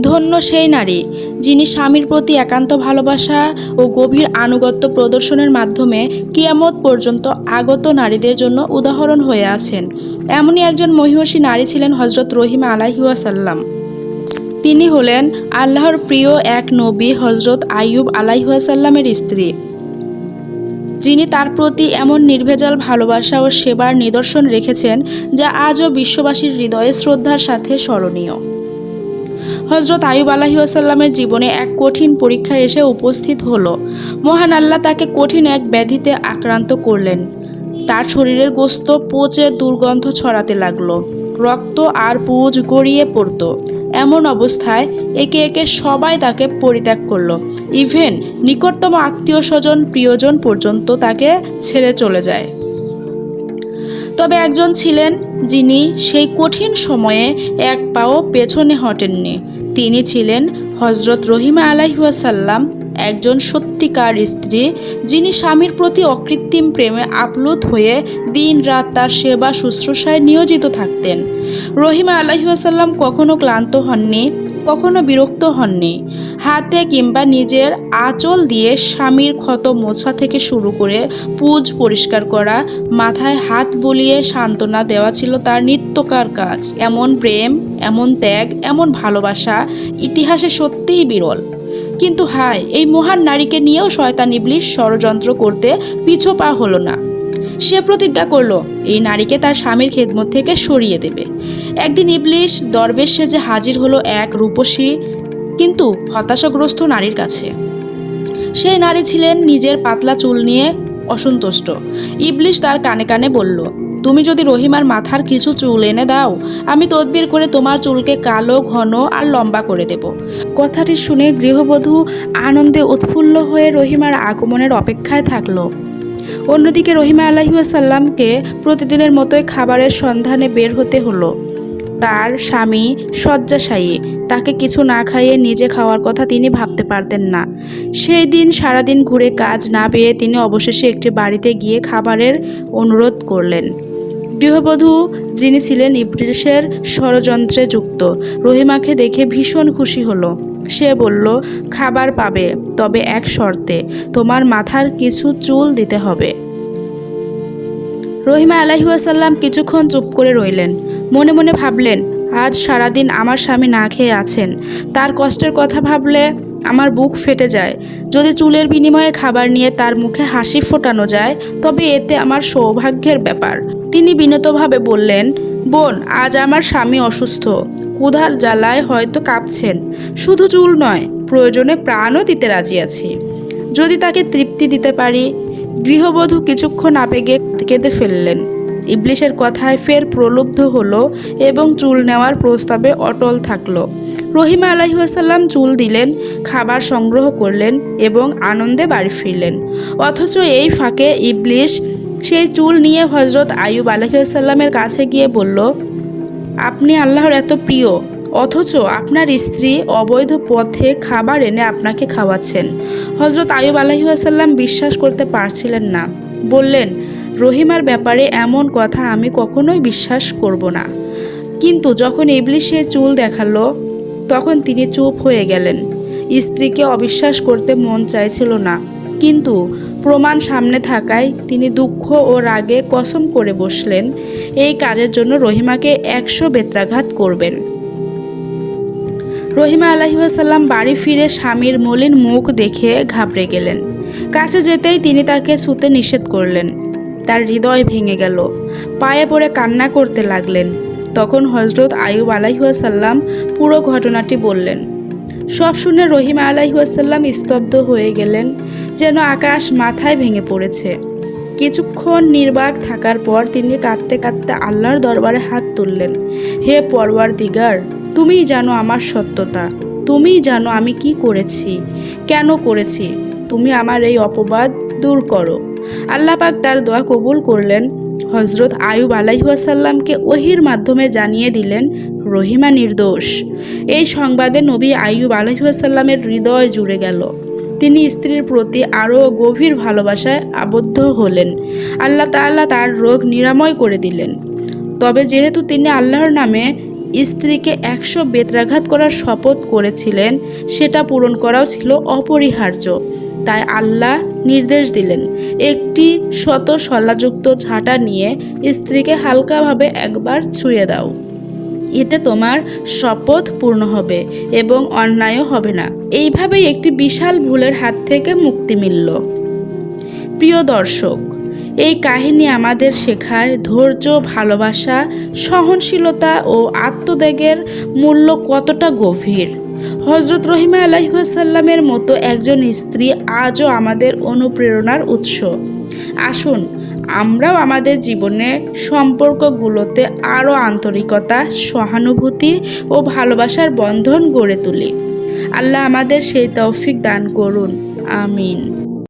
ধন্য সেই নারী, যিনি স্বামীর প্রতি একান্ত ভালোবাসা ও গভীর আনুগত্য প্রদর্শনের মাধ্যমে কিয়ামত পর্যন্ত আগত নারীদের জন্য উদাহরণ হয়ে আছেন। এমনই একজন মহিষী নারী ছিলেন হজরত রহিমা আলাইহুয়াসাল্লাম তিনি হলেন আল্লাহর প্রিয় এক নবী হজরত আইয়ুব আলাইহাসাল্লামের স্ত্রী। যিনি তার প্রতি এমন নির্ভেজাল ভালোবাসা ও সেবার নিদর্শন রেখেছেন, যা আজও বিশ্ববাসীর হৃদয়ে শ্রদ্ধার সাথে স্মরণীয়। হজরত আয়ুব আলাহিউসাল্লামের জীবনে এক কঠিন পরীক্ষা এসে উপস্থিত হলো। মহান আল্লাহ তাকে কঠিন এক ব্যাধিতে আক্রান্ত করলেন। তার শরীরের গোস্ত পচে দুর্গন্ধ ছড়াতে লাগল। রক্ত আর পুজ গড়িয়ে পড়তো। এমন অবস্থায় একে একে সবাই তাকে পরিত্যাগ করল। ইভেন নিকটতম আত্মীয় স্বজন, প্রিয়জন পর্যন্ত তাকে ছেড়ে চলে যায়। তবে একজন ছিলেন যিনি সেই কঠিন সময়ে এক পাও পেছনে হটেননি। তিনি ছিলেন হজরত রহিমা আলাইহাসাল্লাম একজন সত্যিকার স্ত্রী যিনি স্বামীর প্রতি অকৃত্রিম প্রেমে আপ্লুত হয়ে দিন রাত তার সেবা শুশ্রূষায় নিয়োজিত থাকতেন। রহিমা আলাইহাসাল্লাম কখনো ক্লান্ত হননি, কখনো বিরক্ত হননি। হাতে কিংবা নিজের আঁচল দিয়ে স্বামীর ক্ষত মোছা থেকে শুরু করে পুজ পরিষ্কার করা, মাথায় হাত বুলিয়ে সান্ত্বনা দেওয়া ছিল তার নিত্যকার কাজ। এমন প্রেম, এমন ত্যাগ, এমন ভালোবাসা ইতিহাসে সত্যিই বিরল। কিন্তু হায়, এই মহান নারীকে নিয়েও শয়তান ইবলিশ ষড়যন্ত্র করতে পিছু পা হলো না। সে প্রতিজ্ঞা করল, এই নারীকে তার স্বামীর খেদমত থেকে সরিয়ে দেবে। একদিন ইবলিশ দরবেশ সেজে হাজির হলো এক রূপসী কিন্তু হতাশাগ্রস্ত নারীর কাছে। সেই নারী ছিলেন নিজের পাতলা চুল নিয়ে অসন্তুষ্ট। ইবলিশ তার কানে কানে বলল, তুমি যদি রহিমার মাথার কিছু চুল এনে দাও, আমি তদবির করে তোমার চুলকে কালো, ঘন আর লম্বা করে দেব। কথাটি শুনে গৃহবধূ আনন্দে উৎফুল্ল হয়ে রহিমার আগমনের অপেক্ষায় থাকল। অন্যদিকে রহিমা আলাহিসাল্লামকে প্রতিদিনের মতোই খাবারের সন্ধানে বের হতে হলো। তার স্বামী শয্যাশায়ী। তাকে কিছু না খাইয়ে নিজে খাওয়ার কথা তিনি ভাবতে পারতেন না। সেই দিন সারাদিন ঘুরে কাজ না পেয়ে তিনি অবশেষে একটি বাড়িতে গিয়ে খাবারের অনুরোধ করলেন। গৃহবধূ, যিনি ছিলেন ইবলিশের ষড়যন্ত্রে যুক্ত, রহিমাকে দেখে ভীষণ খুশি হলো। সে বলল, খাবার পাবে, তবে এক শর্তে, তোমার মাথার কিছু চুল দিতে হবে। রহিমা আলাহিউসাল্লাম কিছুক্ষণ চুপ করে রইলেন। মনে মনে ভাবলেন, আজ সারাদিন আমার স্বামী না খেয়ে আছেন। তার কষ্টের কথা ভাবলে আমার বুক ফেটে যায়। যদি চুলের বিনিময়ে খাবার নিয়ে তার মুখে হাসি ফোটানো যায়, তবে এতে আমার সৌভাগ্যের ব্যাপার। তিনি বিনতভাবে বললেন, বোন, আজ আমার স্বামী অসুস্থ। কুধার জ্বালায় হয়তো কাঁপছেন। শুধু চুল নয়, প্রয়োজনে প্রাণও দিতে রাজি আছি। যদি তাকে তৃপ্তি দিতে পারি। গৃহবধূ কিছুক্ষণ আবেগে কেঁদে ফেললেন। ইবলিশের কথায় ফের প্রলুব্ধ হলো এবং চুল নেওয়ার প্রস্তাবে অটল থাকল। রহিমা আলাইসাল্লাম চুল দিলেন, খাবার সংগ্রহ করলেন এবং আনন্দে বাড়ি ফিরলেন। অথচ এই ফাঁকে ইবলিশ সেই চুল নিয়ে হজরত আয়ুব আলহিসাল্লামের কাছে গিয়ে বলল, আপনি আল্লাহর এত প্রিয়, অথচ আপনার স্ত্রী অবৈধ পথে খাবার এনে আপনাকে খাওয়াচ্ছেন। হজরত আয়ুব আলহিহাসাল্লাম বিশ্বাস করতে পারছিলেন না। বললেন রহিমার ব্যাপারে এমন কথা আমি কখনোই বিশ্বাস করব না। কিন্তু যখন ইবলিশ চুল দেখাল, তখন তিনি চুপ হয়ে গেলেন। স্ত্রীকে অবিশ্বাস করতে মন চাইছিল না। কিন্তু প্রমাণ সামনে থাকায় তিনি দুঃখ ও রাগে কসম করে বসলেন, এই কাজের জন্য রহিমাকে একশো বেত্রাঘাত করবেন। রহিমা আলাহিসাল্লাম বাড়ি ফিরে স্বামীর মলিন মুখ দেখে ঘাবড়ে গেলেন। কাছে যেতেই তিনি তাকে ছুতে নিষেধ করলেন। তার হৃদয় ভেঙে গেল। পায়ে পড়ে কান্না করতে লাগলেন। তখন হজরত আয়ুব আলাইহাসাল্লাম পুরো ঘটনাটি বললেন। সব শুনে রহিমা আলাইহাসাল্লাম স্তব্ধ হয়ে গেলেন, যেন আকাশ মাথায় ভেঙে পড়েছে। কিছুক্ষণ নির্বাক থাকার পর তিনি কাঁদতে কাঁদতে আল্লাহর দরবারে হাত তুললেন। হে পরওয়ার দিগার তুমিই জানো আমার সত্যতা। তুমিই জানো আমি কি করেছি, কেন করেছি। তুমি আমার এই অপবাদ দূর করো। আল্লাহ পাক তার দোয়া কবুল করলেন। হজরত আয়ুব আলাইহাসাল্লামকে ওহির মাধ্যমে জানিয়ে দিলেন, রহিমা নির্দোষ। এই সংবাদে নবী আয়ুব আলাইহাসাল্লামের হৃদয় জুড়ে গেল। তিনি স্ত্রীর প্রতি আরও গভীর ভালোবাসায় আবদ্ধ হলেন। আল্লাহ তাআলা তার রোগ নিরাময় করে দিলেন। তবে যেহেতু তিনি আল্লাহর নামে স্ত্রীকে একশো বেত্রাঘাত করার শপথ করেছিলেন, সেটা পূরণ করাও ছিল অপরিহার্য। তাই আল্লাহ নির্দেশ দিলেন, একটি শত শলাযুক্ত ঝাঁটা নিয়ে স্ত্রীকে হালকাভাবে একবার ছুঁয়ে দাও। এতে তোমার শপথ পূর্ণ হবে এবং অন্যায়ও হবে না। এইভাবেই একটি বিশাল ভুলের হাত থেকে মুক্তি মিলল। প্রিয় দর্শক, এই কাহিনী আমাদের শেখায় ধৈর্য, ভালোবাসা, সহনশীলতা ও আত্মত্যাগের মূল্য কতটা গভীর। হজরত রহিমা আলাইসাল্লামের মতো একজন স্ত্রী আজও আমাদের অনুপ্রেরণার উৎস। আসুন, আমরাও আমাদের জীবনে সম্পর্কগুলোতে আরও আন্তরিকতা, সহানুভূতি ও ভালোবাসার বন্ধন গড়ে তুলি। আল্লাহ আমাদের সেই তৌফিক দান করুন। আমিন।